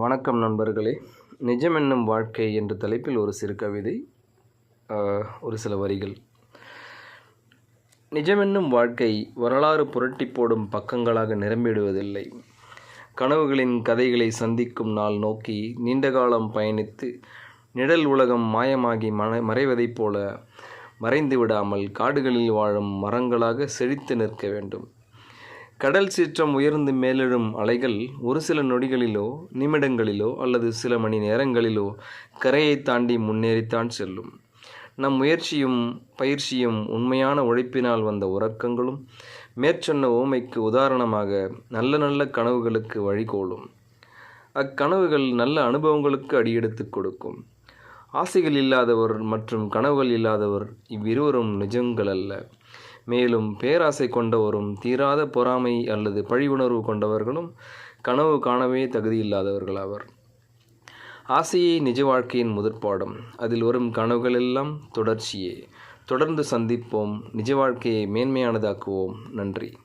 வணக்கம் நண்பர்களே. நிஜம் என்னும் வாழ்க்கை என்ற தலைப்பில் ஒரு சிறு கவிதை ஒரு சில வரிகள். நிஜமென்னும் வாழ்க்கை வரலாறு புரட்டி போடும் பக்கங்களாக நிரம்பிடுவதில்லை. கனவுகளின் கதைகளை சந்திக்கும் நாள் நோக்கி நீண்ட காலம் பயணித்து நிழல் உலகம் மாயமாகி மன மறைவதைப் போல மறைந்து விடாமல் காடுகளில் வாழும் மரங்களாக செழித்து நிற்க வேண்டும். கடல் சீற்றம் உயர்ந்து மேலெழும் அலைகள் ஒரு சில நொடிகளிலோ நிமிடங்களிலோ அல்லது சில மணி நேரங்களிலோ கரையை தாண்டி முன்னேறித்தான் செல்லும். நம் முயற்சியும் பயிற்சியும் உண்மையான உழைப்பினால் வந்த உறக்கங்களும் மேற்சொன்ன ஓமைக்கு உதாரணமாக நல்ல நல்ல கனவுகளுக்கு வழிகோலும். அக்கனவுகள் நல்ல அனுபவங்களுக்கு அடியெடுத்துக் கொடுக்கும். ஆசைகள் இல்லாதவர் மற்றும் கனவுகள் இல்லாதவர் இவ்விருவரும் நிஜங்கள் அல்ல மேலும் பேராசை கொண்டவரும் தீராத பொறாமை அல்லது பழிவுணர்வு கொண்டவர்களும் கனவு காணவே தகுதியில்லாதவர்களாவர். ஆசையே நிஜ வாழ்க்கையின் முதற்பாடம். அதில் வரும் கனவுகளெல்லாம் தொடர்ச்சியே. தொடர்ந்து சந்திப்போம். நிஜ வாழ்க்கையை மேன்மையானதாக்குவோம். நன்றி.